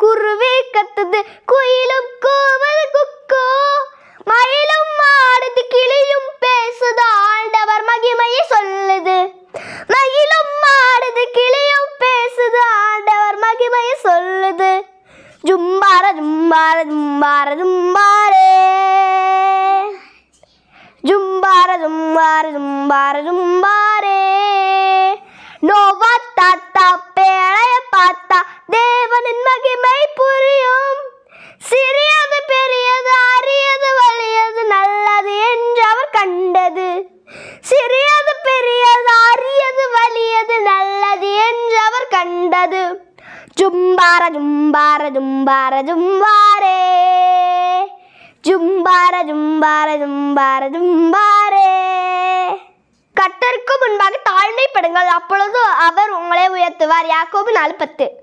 கத்துது. குயிலும் கூவது குக்கோ. மயிலும் ஆடுது கிளியும் பேசுது ஆண்டவர் மகிமையை சொல்லுது. மயிலும் ஆடுது கிளியும் பேசுது ஆண்டவர் மகிமையை சொல்லுது. ஜும்பார ஜும்பார ஜும்பார ஜும்பாரே. ஜும்பார ஜும்பார ஜும்பார ஜும்பாரே. நோவா தாத்தா சிறியது பெரியது அரியது வலியது நல்லது என்று அவர் கண்டது. ஜும்பார ஜும்பார ஜும்பார ஜும்பாரே. ஜும்பார ஜும்பார ஜும்பார ஜும்பாரே. கட்டருக்கு முன்பாக தாழ்மைப்படுங்கள். அப்பொழுது அவர் உங்களை உயர்த்துவார். யாக்கோபு நாலு பத்து.